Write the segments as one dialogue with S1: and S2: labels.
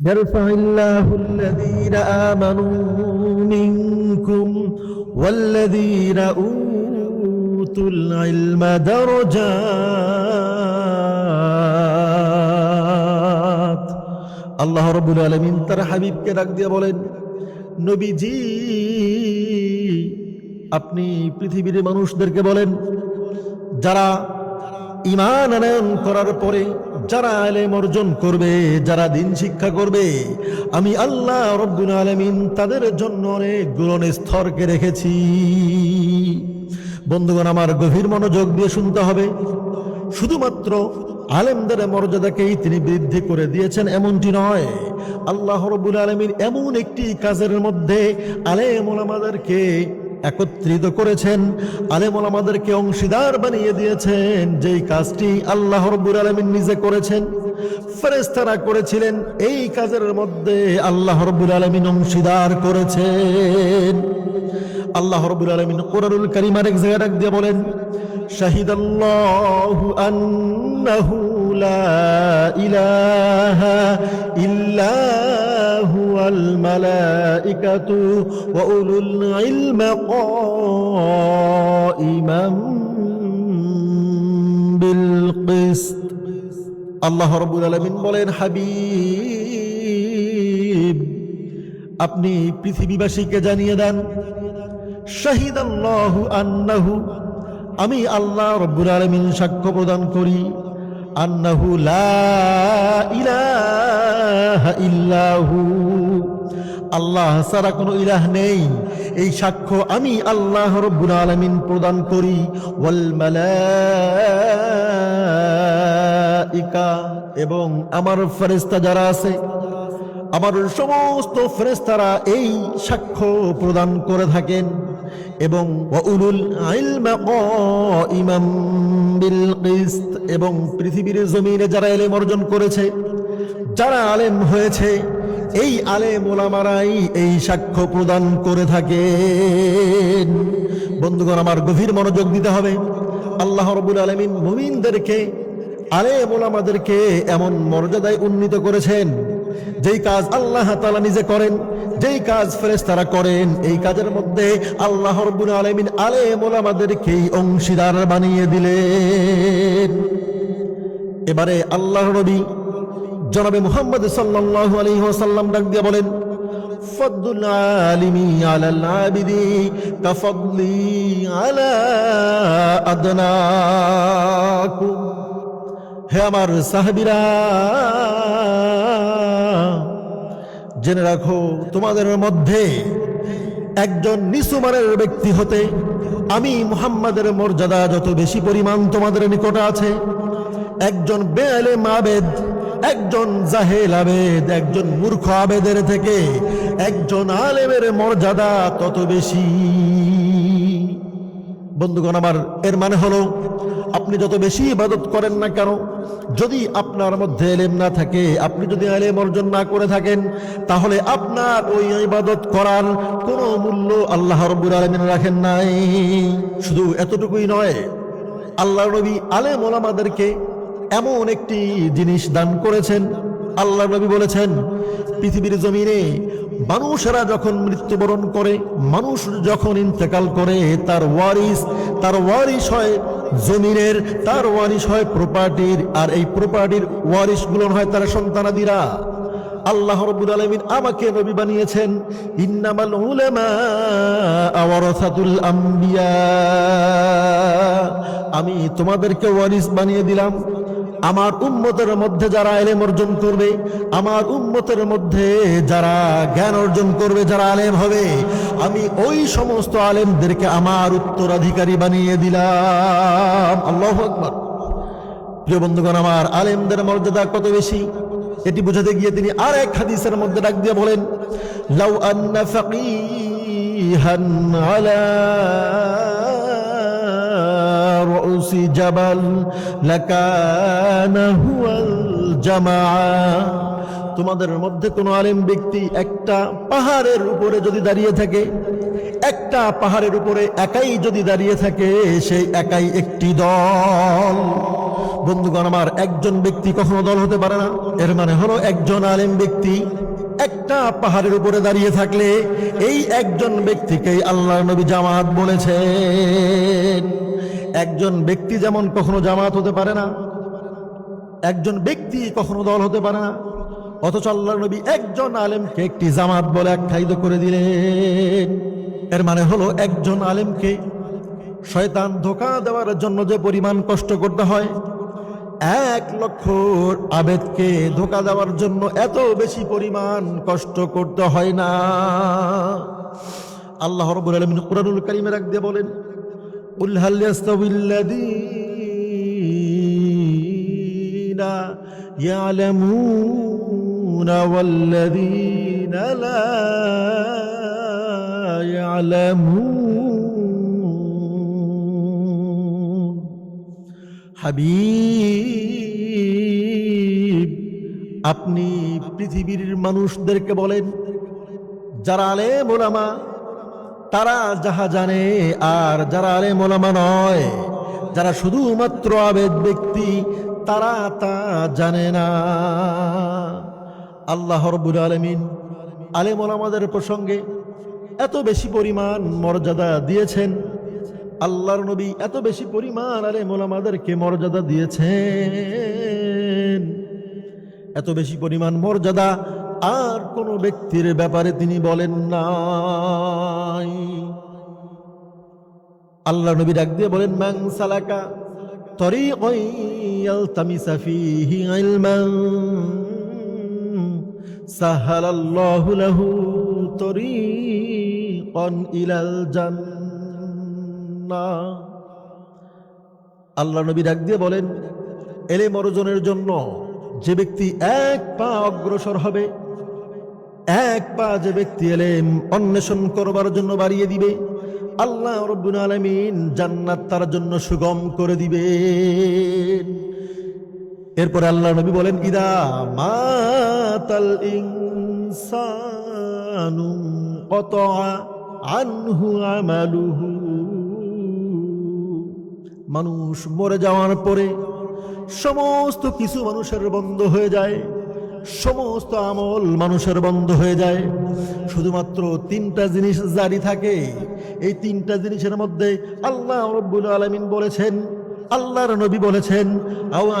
S1: يرفع الله الذين آمنوا منكم والذين أوتوا العلم درجات আল্লাহ রব্বুল আলমিন তার হাবিবকে ডাক দিয়ে বলেন নবীজি আপনি পৃথিবীর মানুষদেরকে বলেন যারা ইমান আনয়ন করার পরে যারা আলেম অর্জন করবে, যারা দিন শিক্ষা করবে, আমি আল্লাহ রব্বুল আলমিন তাদের জন্য অনেক গুণন স্তরকে রেখেছি। বন্ধুগণ, আমার গভীর মনোযোগ দিয়ে শুনতে হবে। শুধুমাত্র আলেমদের মর্যাদাকেই তিনি বৃদ্ধি করে দিয়েছেন এমনটি নয়। আল্লাহ রব্বুল আলমিন এমন একটি কাজের মধ্যে আলেম ওলামাদেরকে একত্রিত করেছেন, আলেম ওলামাদেরকে অংশীদার বানিয়ে দিয়েছেন, যেই কাজটি আল্লাহ রব্বুল আলমিন নিজে করেছেন। ফেরেস্তারা করেছিলেন, এই কাজের মধ্যে আল্লাহ রব্বুল আলমিন অংশীদার করেছেন। আল্লাহ রব্বুল আলামিন কোরআনুল কারীম আরেক জায়গায় ডাক দিয়ে বলেন, শাহিদাল্লাহু আন্নাহু ইল্লা হুয়াল মালাইকাতু ওয়া উলুল ইলমি কাইমান বিল কিসত। আল্লাহ রব্বুল আলামিন বলেন, হাবিব, আপনি পৃথিবীবাসীকে জানিয়ে দেন শাহিদ আল্লাহু আন্নাহু, আমি আল্লাহ রব্বুল আলমিন সাক্ষ্য প্রদান করি। আন্নাহু লা ইল্লাহু। আল্লাহ ছাড়া কোনো ইলাহ নেই। এই সাক্ষ্য আমি আল্লাহ রব্বুল আলমিন প্রদান করি। মালাইকা এবং আমার ফেরেস্তা যারা আছে, আমার সমস্ত ফেরেস্তারা এই সাক্ষ্য প্রদান করে থাকেন। এবং ওয়াউলুল ইমাম বিল কিসত এবং পৃথিবীর জমিনে যারা এলেম অর্জন করেছে, যারা আলেম হয়েছে, এই আলেম ওলামারাই এই সাক্ষ্য প্রদান করে থাকেন। বন্ধুগণ, আমার গভীর মনোযোগ দিতে হবে। আল্লাহ রবুল আলমিন মুমিনদেরকে, আলেম ওলামাদেরকে এমন মর্যাদায় উন্নীত করেছেন, যেই কাজ আল্লাহ তালা নিজে করেন। যেই কাজ ফেরেস্তারা করেন, এই কাজের মধ্যে আল্লাহ রব্বুল আলমিন আলেম ওলামাদেরকেই অংশীদার বানিয়ে দিলেন। এবারে আল্লাহ নবী জনাবে মুহাম্মদ সাল্লাল্লাহু আলাইহি ওয়াসাল্লাম ডাক দিয়ে বলেন আলা হে আমার সাহাবিরা জেনে রাখো, তোমাদের মধ্যে একজন নিসুমানের ব্যক্তি হতে আমি মুহাম্মাদের মর্যাদা যত বেশি পরিমাণ তোমাদের নিকটে আছে, একজন বেআলে আবেদ একজন জাহেল আবেদ, একজন মূর্খ আবেদের থেকে একজন আলেমের মর্যাদা তত বেশি। বন্ধুগণ, আমার এর মানে হলো আপনি যত বেশি ইবাদত করেন না কেন, যদি আপনার মধ্যে এলেম না থাকে, আপনি যদি এলেম অর্জন না করে থাকেন, তাহলে আপনার ওই ইবাদত করার কোনো মূল্য আল্লাহ রব্বুল আলমিন রাখেন নাই। শুধু এতটুকুই নয়, আল্লাহ নবী আলেম ওলামাদেরকে এমন একটি জিনিস দান করেছেন। আল্লাহ নবী বলেছেন, পৃথিবীর জমিনে মানুষেরা যখন মৃত্যুবরণ করে, মানুষ যখন ইন্তেকাল করে, তার ওয়ারিস তার ওয়ারিস হয় জমিনের, তার ওয়ারিস হয় প্রপার্টির আর এই প্রপার্টির ওয়ারিসগুলো হয় তার সন্তানাদিরা। আল্লাহ রব্বুল আলামিন আমাকে নবী বানিয়েছেন, ইন্নামাল আম্বিয়া। আমি তোমাদেরকে ওয়ারিস বানিয়ে দিলাম আমার উম্মতের মধ্যে যারা এলেম অর্জন করবে, আমার উম্মতের মধ্যে যারা জ্ঞান অর্জন করবে, যারা আলেম হবে, আমি ওই সমস্ত আলেমদেরকে আমার উত্তরাধিকারী বানিয়ে দিলাম। আল্লাহ আকবর। প্রিয় বন্ধুগণ, আমার আলেমদের মর্যাদা কত বেশি? এটি বুঝাতে গিয়ে তিনি আর এক হাদিসের মধ্যে ডাক দিয়ে বলেন, লাউ আন্না ফাকিহান আলা রউসি জাবাল লাকানা তোমাদের মধ্যে কোন আলেম ব্যক্তি একটা পাহাড়ের উপরে যদি দাঁড়িয়ে থাকে, একটা পাহাড়ের উপরে একাই যদি দাঁড়িয়ে থাকে সেই একাই একটি দল। বন্ধুগণ, আমার একজন ব্যক্তি কখনো দল হতে পারে না। এর মানে হলো একজন আলেম ব্যক্তি একটা পাহাড়ের উপরে দাঁড়িয়ে থাকলে এই একজন ব্যক্তিকেই আল্লাহ নবী জামাত বলেছেন। একজন ব্যক্তি যেমন কখনো জামাত হতে পারে না, একজন ব্যক্তি কখনো দল হতে পারে না, অথচ আল্লাহ নবী একজন আলেমকে একটি জামাত বলে আখ্যায়িত করে দিলেন। এর মানে হলো একজন আলেমকে শয়তান ধোকা দেওয়ার জন্য যে পরিমাণ কষ্ট করতে হয়, এক লক্ষ আবেদকে ধোকা দেওয়ার জন্য এত বেশি পরিমাণ কষ্ট করতে হয় না। আল্লাহ রব্বুল আলামিন কুরআনুল কারীমে রাখ দিয়ে বলেন قل هل يستوي الذين يعلمون والذين لا يعلمون হাবিব আপনি পৃথিবীর মানুষদেরকে বলেন যারা আলেম ওলামা তারা যাহা জানে, আর যারা আলেম ওলামা নয়, যারা শুধুমাত্র আবেদ ব্যক্তি, তারা তা জানে না। আল্লাহ রব্বুল আলমিন আলেম ওলামাদের প্রসঙ্গে এত বেশি পরিমাণ মর্যাদা দিয়েছেন। আল্লাহর নবী এত বেশি পরিমাণ আলেম ওলামাদেরকে মর্যাদা দিয়েছেন। এত বেশি পরিমাণ মর্যাদা আর কোনো ব্যক্তির ব্যাপারে তিনি বলেন নাই। আল্লাহ নবী ডাক দিয়ে বলেন ম্যাং সালাকা তরি সাহালাল্লাহু লাহু তরিকন ইলাল জান্নাহ। আল্লাহ নবী ডাক দিয়ে বলেন, এলে মরজনের জন্য যে ব্যক্তি এক পা অগ্রসর হবে এক পা যে ব্যক্তি এলেম অন্বেষণ করবার জন্য বাড়িয়ে দিবে, আল্লাহ রব্বুল আলমিন জান্নাত তার জন্য সুগম করে দিবে। এরপরে আল্লাহ নবী বলেন, ইদা মাতাল ইনসানু কত আনহু আমালুহু। মানুষ মরে যাওয়ার পরে সমস্ত কিছু মানুষের বন্ধ হয়ে যায়। সমস্ত আমল মানুষের বন্ধ হয়ে যায়। শুধুমাত্র তিনটা জিনিস জারি থাকে। এই তিনটা জিনিসের মধ্যে আল্লাহ রব্বুল আলমিন বলেছেন, আল্লাহর নবী বলেছেন, আও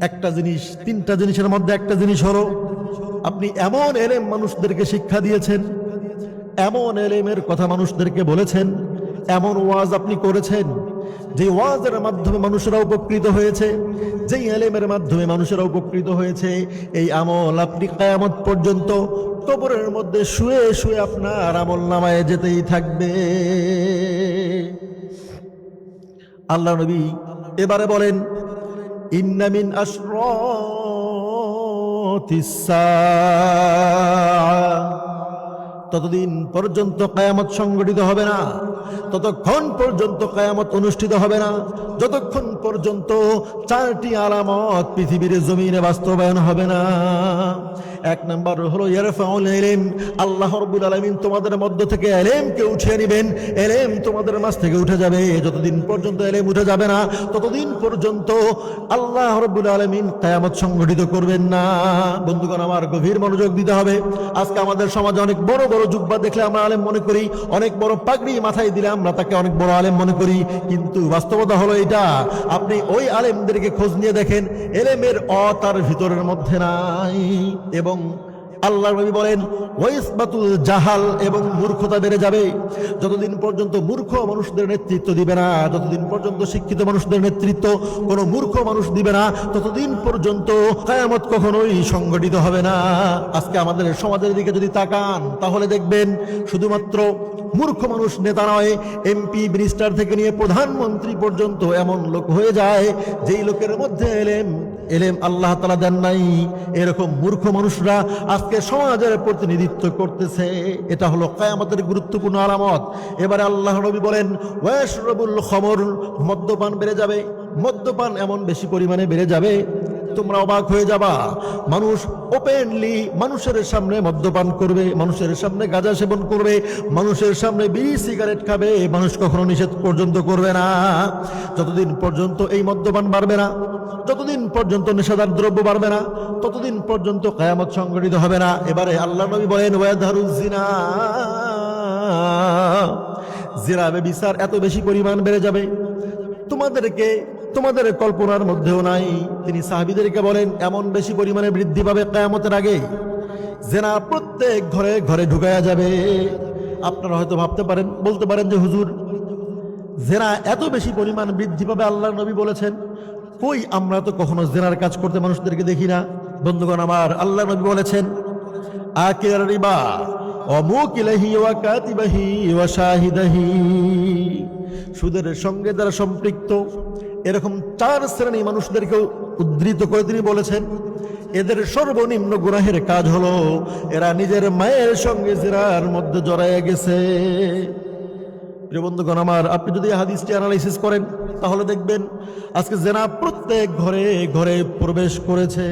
S1: একটা জিনিস, তিনটা জিনিসের মধ্যে একটা জিনিস হলো, আপনি এমন এলেম মানুষদেরকে শিক্ষা দিয়েছেন এমন এলেমের কথা মানুষদেরকে বলেছেন, এমন ওয়াজ আপনি করেছেন, যে ওয়াজের মাধ্যমে মানুষেরা উপকৃত হয়েছে, যেই এলেমের মাধ্যমে মানুষেরা উপকৃত হয়েছে, এই আমল আপনি কায়ামত পর্যন্ত কবরের মধ্যে শুয়ে শুয়ে আপনার আমল নামায় যেতেই থাকবে। আল্লাহ নবী এবারে বলেন ইন্নামিন আশ্র ততদিন পর্যন্ত কায়ামত সংগঠিত হবে না। ততক্ষণ পর্যন্ত কায়ামত অনুষ্ঠিত হবে না। যতক্ষণ পর্যন্ত চারটি আলামত পৃথিবীর জমিনে বাস্তবায়ন হবে না। এক নম্বর হলো এলেম আল্লাহ রব্বুল আলামিন তোমাদের মধ্য থেকে এলেমকে উঠিয়ে নেবেন। এলেম তোমাদের মাঝ থেকে উঠে যাবে। যতদিন পর্যন্ত এলেম উঠে যাবে না, ততদিন পর্যন্ত আল্লাহ রব্বুল আলামিন কায়ামত সংগঠিত করবেন না। বন্ধুগণ, আমার গভীর মনোযোগ দিতে হবে। আজকে আমাদের সমাজে অনেক বড় বড় জুব্বা দেখলে আমরা আলেম মনে করি, অনেক বড় পাগড়ি মাথায় দিলে আমরা তাকে অনেক বড় আলেম মনে করি, কিন্তু বাস্তবতা হলো এটা। আপনি ওই আলেমদেরকে খোঁজ নিয়ে দেখেন, এলেমের অ তার ভিতরের মধ্যে নাই, এবং আল্লাহ নবী বলেন, ওয়াইসবাতুল জাহাল এবং মূর্খতা বেড়ে যাবে। যতদিন পর্যন্ত মূর্খ মানুষদের নেতৃত্ব দিবে না, যতদিন পর্যন্ত শিক্ষিত মানুষদের নেতৃত্ব কোনো মূর্খ মানুষ দিবে না, ততদিন পর্যন্ত কায়ামত কখনোই সংগঠিত হবে না। আজকে আমাদের সমাজের দিকে যদি তাকান, তাহলে দেখবেন শুধুমাত্র মূর্খ মানুষ নেতা নয়, এমপি, মিনিস্টার থেকে নিয়ে প্রধানমন্ত্রী পর্যন্ত এমন লোক হয়ে যায়, যেই লোকের মধ্যে এলেম এলেম আল্লাহ তালা দেন নাই। এরকম মূর্খ মানুষরা আজকে সমাজের প্রতিনিধিত্ব করতেছে। এটা হলো কায়ামতের গুরুত্বপূর্ণ আলামত। এবারে আল্লাহ নবী বলেন, ওয়াশরবুল খমর। মদ্যপান বেড়ে যাবে। মদ্যপান এমন বেশি পরিমাণে বেড়ে যাবে, তোমরা অবাক হয়ে যাবা। মানুষ ওপেনলি মানুষের সামনে মদ্যপান করবে, মানুষের সামনে গাঁজা সেবন করবে, মানুষের সামনে বিড়ি, সিগারেট খাবে, মানুষ কখনো নিষেধ পর্যন্ত করবে না। যতদিন পর্যন্ত এই মদ্যপান বাড়বে না। যতদিন পর্যন্ত নেশাদার দ্রব্য বাড়বে না, ততদিন পর্যন্ত কায়ামত সংগঠিত হবে না। এবারে আল্লাহ নবী বলেন ওয়াধারুজিনা জিরাবে বিচার এত বেশি পরিমাণ বেড়ে যাবে, তোমাদেরকে, তোমাদের কল্পনার মধ্যেও নাই। তিনি সাহাবিদেরকে বলেন, এমন বেশি পরিমাণে বৃদ্ধি পাবে কেয়ামতের আগে জেনা প্রত্যেক ঘরে ঘরে ঢুকায়া যাবে। আপনারা হয়তো ভাবতে পারেন, বলতে পারেন যে, হুজুর জেনা এত বেশি পরিমাণ বৃদ্ধি পাবে, আল্লাহ নবী বলেছেন কই আমরা তো কখনো জেনার কাজ করতে মানুষদেরকে দেখি না? বন্ধুগণ আমার, আল্লাহ নবী বলেছেন আকির রিবা অমুকিলাহি ওয়া কাতিবাহি ওয়া শাহিদাহি। সুদের সঙ্গে যারা সম্পৃক্ত, এরকম চার শ্রেণি মানুষদেরকে উদ্ধৃত করে তিনি বলেছেন, এদের সর্বনিম্ন গুনাহের কাজ হলো, এরা নিজের মায়ের সঙ্গে জেরার মধ্যে জড়াইয়া গেছে। প্রিয় বন্ধুগণ আমার, আপনি যদি হাদিসটি অ্যানালাইসিস করেন, তাহলে দেখবেন আজকে জেনা প্রত্যেক ঘরে ঘরে প্রবেশ করেছে।